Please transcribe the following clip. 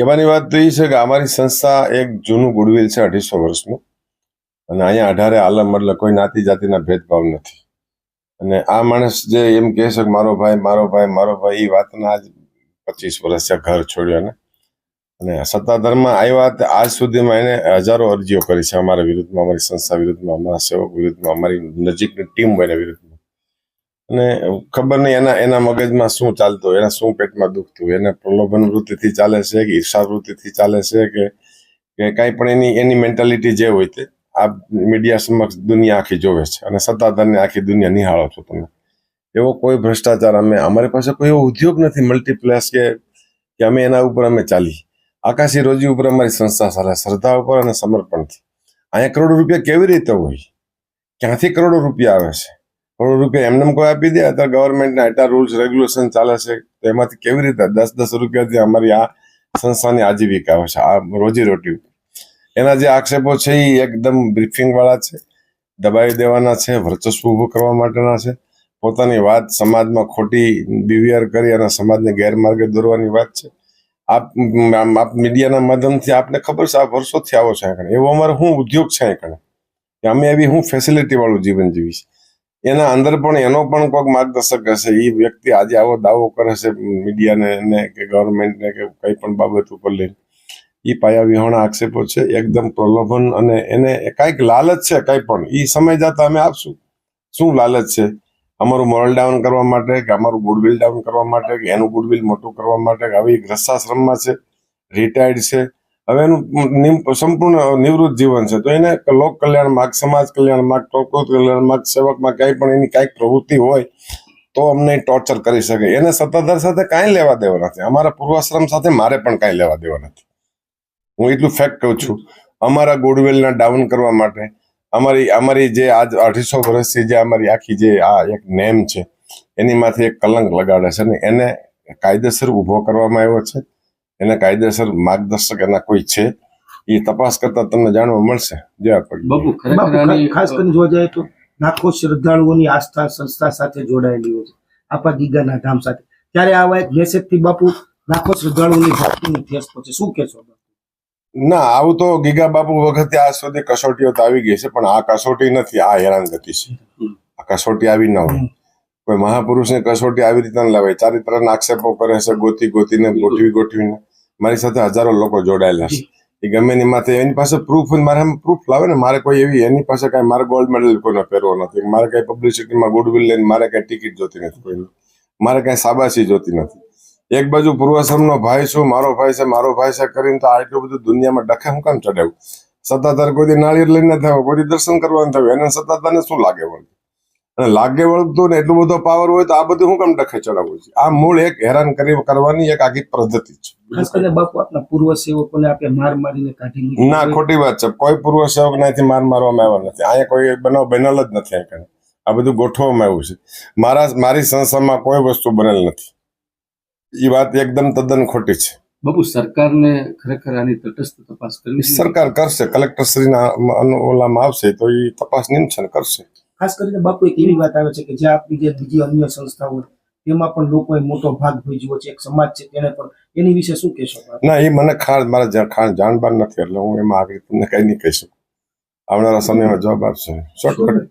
કહેવાની વાત તો એ છે કે અમારી સંસ્થા એક જૂનું ગુડવિલ છે અઢીસો વર્ષનું. અને અહીંયા અઢારે આલમ એટલે કોઈ નાતી જાતિના ભેદભાવ નથી. અને આ માણસ જે એમ કહે છે કે મારો ભાઈ મારો ભાઈ મારો ભાઈ એ વાતના આજ પચીસ વર્ષ છે ઘર છોડ્યો ને. અને સત્તાધારમાં આવ્યા આજ સુધીમાં એને હજારો અરજીઓ કરી છે અમારા વિરુદ્ધમાં, અમારી સંસ્થા વિરુદ્ધમાં, અમારા સેવક વિરુદ્ધમાં, અમારી નજીકની ટીમ એના વિરુદ્ધમાં. અને ખબર નહીં, એના એના મગજમાં શું ચાલતું એના શું પેટમાં દુખતું એને પ્રલોભન વૃત્તિથી ચાલે છે કે ઈર્ષા વૃત્તિથી ચાલે છે કે કે કાંઈ પણ એની એની મેન્ટાલિટી જે હોય તે આ મીડિયા સમક્ષ દુનિયા આખી જોવે છે અને સત્તાધારને આખી દુનિયા નિહાળો છો તમે. એવો કોઈ ભ્રષ્ટાચાર અમે, અમારી પાસે કોઈ એવો ઉદ્યોગ નથી મલ્ટીપ્લેસ કે કે અમે એના ઉપર અમે ચાલી આકાશી રોજી ઉપર અમારી સંસ્થા ચાલે શ્રદ્ધા ઉપર અને સમર્પણથી. અહીંયા કરોડો રૂપિયા કેવી રીતે હોય? ક્યાંથી કરોડો રૂપિયા આવે છે? કરોડો રૂપિયા એમને એમ કોઈ આપી દે, અત્યારે ગવર્મેન્ટના એટલા રૂલ્સ રેગ્યુલેશન ચાલે છે તો એમાંથી કેવી રીતે દસ દસ રૂપિયાથી અમારી આ સંસ્થાની આજીવિકા છે, આ રોજી રોટી એના જે આક્ષેપો છે એ એકદમ બ્રીફિંગ વાળા છે દબાવી દેવાના છે, વર્ચસ્વ ઊભું કરવા માટેના છે. પોતાની વાત સમાજમાં ખોટી બિવિયર કરી અને સમાજને ગેરમાર્ગે દોરવાની વાત છે. આપ આપ મીડિયાના માધ્યમથી આપને ખબર છે, આ વર્ષોથી આવો છે અહીં એવો અમારો શું ઉદ્યોગ છે અમે એવી હું ફેસિલિટી વાળું જીવન જીવીશ એના અંદર પણ એનો પણ કોઈક માર્ગદર્શક હશે. એ વ્યક્તિ આજે આવો દાવો કરે છે મીડિયાને ને કે ગવર્મેન્ટને કે કંઈ પણ બાબત ઉપર લઈને. એ પાયા વિહોણા આક્ષેપો છે, એકદમ પ્રલોભન અને એને કાંઈક લાલચ છે કંઈ પણ. એ સમય જતા અમે આપશું. શું લાલચ છે? અમારું મોરલ ડાઉન કરવા માટે કે અમારું ગુડવિલ ડાઉન કરવા માટે કે એનું ગુડવિલ મોટું કરવા માટે કે હવે રસાશ્રમમાં છે રિટાયર્ડ છે હવે એનું સંપૂર્ણ નિવૃત્ત જીવન છે. તો એને લોક કલ્યાણ માર્ગ, સમાજ કલ્યાણ માર્ગ, પ્રકૃત કલ્યાણ માર્ગ સેવકમાં કંઈ પણ એની કાંઈક પ્રવૃત્તિ હોય, તો અમને ટોર્ચર કરી શકે. એને સત્તાધાર સાથે કાંઈ લેવા દેવા નથી. અમારા પૂર્વાશ્રમ સાથે મારે પણ કાંઈ લેવા દેવા નથી. હું એટલું ફેક્ટ કહું છું. અમારા ગુડવિલના ડાઉન કરવા માટે, અમારી અમારી જે આજ અઢીસો વર્ષથી જે અમારી આખી જે આ એક નેમ છે એની માથે એક કલંક લગાડે છે ને એને કાયદેસર ઊભો કરવામાં આવ્યો છે. એને કાયદેસર માર્ગદર્શક એના કોઈ છે એ તપાસ કરતા તમને જાણવા મળશે જય બાપુ ખાસ કરીને જોવા જાય તો લાખો શ્રદ્ધાળુઓની આસ્થા સંસ્થા સાથે જોડાયેલી હોય છે. આપા ગીગાના ધામ સાથે. ત્યારે આવા એક મેસેજથી બાપુ લાખો શ્રદ્ધાળુઓની ભક્તિની ઠેસ પહોંચે. શું કહેશો ના આવું તો ગીગા બાપુ વખતે આ સુધી કસોટીઓ તો આવી ગઈ છે પણ આ કસોટી નથી આ હેરાનગતિ છે. આ કસોટી આવી ન હોય. કોઈ મહાપુરુષની કસોટી આવી રીતે ન લાવે ચારિત્રના આક્ષેપો કરે છે ગોતી ગોતીને ગોઠવી ગોઠવીને. મારી સાથે હજારો લોકો જોડાયેલા છે. એ ગમે એની માથે, એની પાસે પ્રૂફ મારે પ્રૂફ લાવે ને, મારે કોઈ એવી, એની પાસે કાંઈ, મારે ગોલ્ડ મેડલ કોઈને પહેરવો નથી. મારે કાંઈ પબ્લિસિટીમાં ગુડવિલ લઈને મારે કાંઈ ટિકિટ જોતી નથી કોઈને. મારે કાંઈ સાબાસી જોતી નથી. એક બાજુ પૂર્વાશ્રમનો ભાઈ છું, મારો ભાઈ છે, મારો ભાઈ છે કરીને તો આટલું બધું દુનિયામાં ડખે હું કામ ચડાવ્યું સત્તાધાર કોઈ નાળિયેર લઈને થયો કોઈ દર્શન કરવાનું થયું, એને સત્તાધારને શું લાગે વળતું અને લાગે વળતું ને એટલું બધો પાવર હોય તો આ બધું હું કેમ ડખે ચડાવવું છે? આ મૂળ એક હેરાન કરી કરવાની એક આખી પદ્ધતિ છે. ખાસ કરીને બાપુ આપના પૂર્વ સેવકોને આપણે માર મારીને કાઢી ના ખોટી વાત છે. કોઈ પૂર્વ સેવક નથી માર મારવામાં આવ્યા નથી. અહીંયા કોઈ બનાવ બનેલ જ નથી અહીંયા. આ બધું ગોઠવવામાં આવ્યું છે. મારા મારી સંસ્થામાં કોઈ વસ્તુ બનેલ નથી. એ વાત એકદમ તદ્દન ખોટી છે. બાપુ સરકારને ખરેખર આની તટસ્થ તપાસ કરવી સરકાર કરશે. કલેક્ટર શ્રીના ઓલામાં આવશે તો એ તપાસ નિમશે કરશે. ખાસ કરીને બાપુ એક એવી વાત આવે છે કે જે આપણી જે બીજી અન્ય સંસ્થાઓ તેમાં પણ લોકોએ મોટો ભાગ ભજવો છે એક સમાજ છે તેને પણ. એની વિશે શું કહેશો ના એ મને ખાણ મારા ખાણ જાણબાન નથી એટલે હું એમાં આગળ તમને કઈ નહીં કહી શકું. આવનારા સમયમાં જવાબ આપશે. શોર્ટકટ